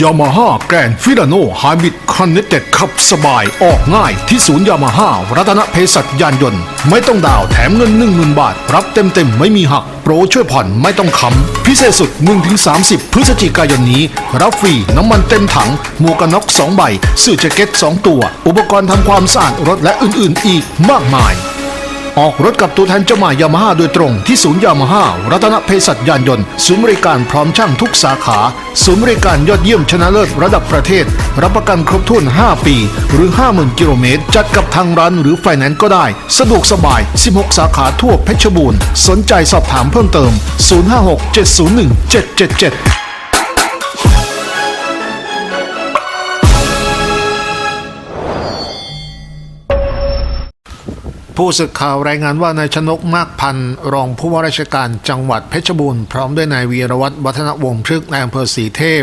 ยามาฮ่าแกรนฟิลาโนไฮบริดคอนเน c เต็ดขับสบายออกง่ายที่ศูนย์ยามาฮ่ารัตนเพศัตยานยนต์ ไม่ต้องดาวแถมเงิน 10,000 บาท รับเต็มๆ ไม่มีหัก โปรช่วยผ่อนไม่ต้องค้ำพิเศษสุด 1-30 พฤศจิกายนนี้ รับฟรีน้ำมันเต็มถังหมวกกันน็อก2ใบเสื้อแจ็คเก็ต 2 ตัว อุปกรณ์ทำความสะอาดรถและอื่นๆ อีกมากมาย ออกรถกับตัวแทนจำหน่ายยามาฮ่าโดยตรงที่ศูนย์ยามาฮ่ารัตนเพศัตยานยนต์ ศูนย์บริการพร้อมช่างทุกสาขา ศูนย์บริการยอดเยี่ยมชนะเลิศระดับประเทศ รับประกันครบถ้วน 5 ปี หรือ 50,000 กิโลเมตร จัดกับทางร้านหรือไฟแนนซ์ก็ได้ สะดวกสบาย 16 สาขาทั่วเพชรบูรณ์ สนใจสอบถามเพิ่มเติม 056 701 777 ผู้สื่อข่าวรายงานว่านายชนกมากพันธ์รองผู้ว่าราชการจังหวัดเพชรบูรณ์พร้อมด้วยนายวีรวัตรวัฒนวงศ์พฤกษ์นายอำเภอศรีเทพ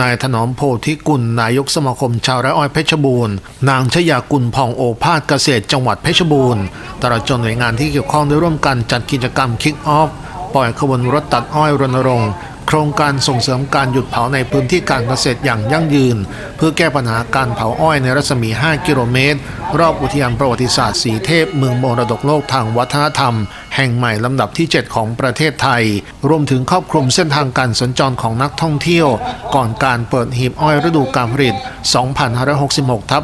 นายถนอมโพธิกุล นายกสมาคมชาวไร่อ้อยเพชรบูรณ์ นางชยากุลพองโอภาสเกษตรจังหวัดเพชรบูรณ์ตลอดจนหน่วยงานที่เกี่ยวข้องได้ร่วมกันจัดกิจกรรมคิกออฟ ปล่อยขบวนรถตัดอ้อยรณรงค์ โครงการส่งเสริมการหยุดเผาในพื้นที่การเกษตรอย่างยั่งยืน เพื่อแก้ปัญหาการเผาอ้อยในรัศมี 5 กิโลเมตร รอบอุทยานประวัติศาสตร์สีเทพ เมืองมรดกโลกทางวัฒนธรรม แห่งใหม่ลำดับที่ 7 ของประเทศไทย รวมถึงครอบคลุมเส้นทางการสัญจรของนักท่องเที่ยว ก่อนการเปิดหีบอ้อยฤดูการผลิต 2566ทับ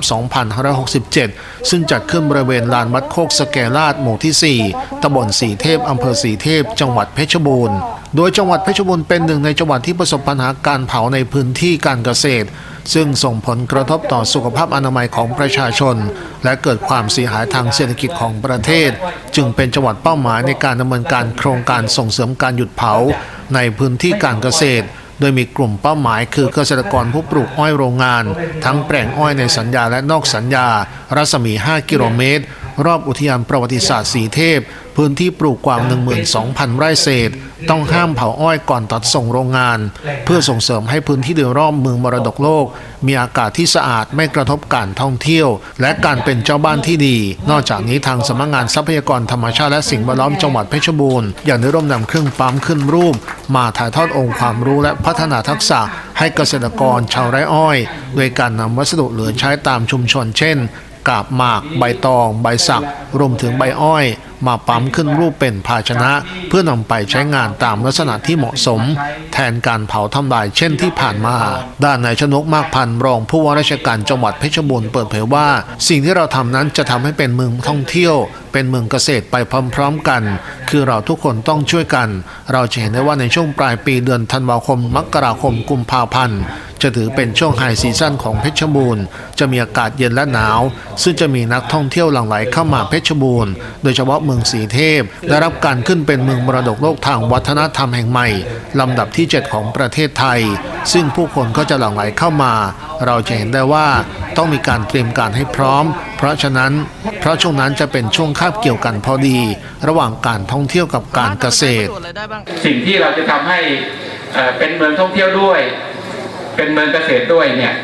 2567 ซึ่งจัดขึ้นบริเวณลานวัดโคกสแกลาดหมู่ที่ 4ตำบลสีเทพอำเภอสีเทพ จังหวัดเพชรบูรณ์ โดยจังหวัดเพชรบูรณ์เป็นหนึ่งึ่งในจังหวัดที่ประสบปัญหาการเผาในพื้นที่การเกษตร ซึ่งส่งผลกระทบต่อสุขภาพอนามัยของประชาชน และเกิดความเสียหายทางเศรษฐกิจของประเทศ จึงเป็นจังหวัดเป้าหมายในการดำเนินการโครงการส่งเสริมการหยุดเผาในพื้นที่การเกษตร โดยมีกลุ่มเป้าหมายคือเกษตรกรผู้ปลูกอ้อยโรงงาน ทั้งแปลงอ้อยในสัญญาและนอกสัญญา รัศมี 5 กิโลเมตร รอบอุทยานประวัติศาสตร์สีเทพ พื้นที่ปลูกกว่า 12,000 ไร่เศษ ต้องห้ามเผาอ้อยก่อนตัดส่งโรงงาน เพื่อส่งเสริมให้พื้นที่โดยรอบเมืองมรดกโลก มีอากาศที่สะอาดไม่กระทบการท่องเที่ยว และการเป็นเจ้าบ้านที่ดี นอกจากนี้ทางสำนักงานทรัพยากรธรรมชาติและสิ่งแวดล้อมจังหวัดเพชรบูรณ์ยังได้ร่วมนำเครื่องปั๊มขึ้นรูป มาถ่ายทอดองค์ความรู้และพัฒนาทักษะ ให้เกษตรกรชาวไร่อ้อย โดยการนำวัสดุเหลือใช้ตามชุมชน เช่นกาบหมาก ใบตอง ใบสัก รวมถึงใบอ้อย มาปั๊มขึ้นรูปเป็นภาชนะ เพื่อนำไปใช้งานตามลักษณะที่เหมาะสม แทนการเผาทำลายเช่นที่ผ่านมา ด้านนายชนกมากพันธ์รองผู้ว่าราชการจังหวัดเพชรบูรณ์เปิดเผยว่า สิ่งที่เราทำนั้นจะทำให้เป็นเมืองท่องเที่ยว เป็นเมืองเกษตรไปพร้อมๆกัน คือเราทุกคนต้องช่วยกัน เราจะเห็นได้ว่าในช่วงปลายปีเดือนธันวาคมมกราคมกุมภาพันธ์จะถือเป็นช่วงไฮซีซั่นของเพชรบูรณ์ จะมีอากาศเย็นและหนาว ซึ่งจะมีนักท่องเที่ยวหลั่งไหลเข้ามาเพชรบูรณ์ โดยเฉพาะเมืองืองสีเทพ ได้รับการขึ้นเป็นเมืองมรดกโลกทางวัฒนธรรมแห่งใหม่ลำดับที่ 7 ของประเทศไทย ซึ่งผู้คนก็จะหลั่งไหลเข้ามา เราจะเห็นได้ว่าต้องมีการเตรียมการให้พร้อม เพราะฉะนั้น เพราะช่วงนั้นจะเป็นช่วงคาบเกี่ยวกันพอดี ระหว่างการท่องเที่ยวกับการเกษตร สิ่งที่เราจะทำให้เอ่อเป็นเมืองท่องเที่ยวด้วย เป็นเมืองเกษตรด้วยเนี่ย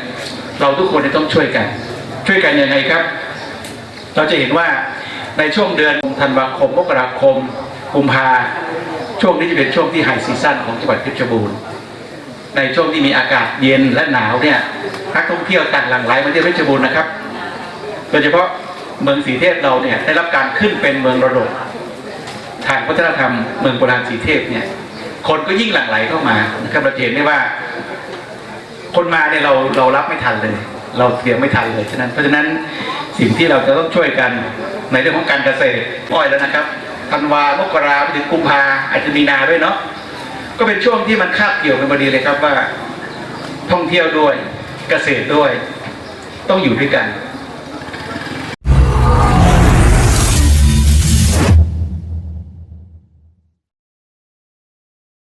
เราทุกคนจะต้องช่วยกัน ช่วยกันยังไงครับ เราจะเห็นว่า ในช่วงเดือนธันวาคมมกราคมกุมภาช่วงนี้จะเป็นช่วงที่ไฮซีซั่นของจังหวัดเพชรบูรณ์ในช่วงที่มีอากาศเย็นและหนาวเนี่ยนักท่องเที่ยวต่างหลั่งไหลมาที่เพชรบูรณ์นะครับ โดยเฉพาะเมืองสีเทพเราเนี่ยได้รับการขึ้นเป็นเมืองระดกทางวัฒนธรรมเมืองโบราณสีเทพเนี่ยคนก็ยิ่งหลั่งไหลเข้ามานะครับเราจะเห็นได้ว่า คนมาเนี่ยเราเรารับไม่ทันเลย เราเตรียมไม่ทันเลยฉะนั้นเพราะฉะนั้นสิ่งที่เราจะต้องช่วยกัน ในเรื่องของการเกษตรอ้อยแล้วนะครับธันวามกราไปถึงกุมภาอาจจะมีนาด้วยเนาะก็เป็นช่วงที่มันคาบเกี่ยวกันพอดีเลยครับว่า ท่องเที่ยวด้วยเกษตรด้วย ต้องอยู่ด้วยกัน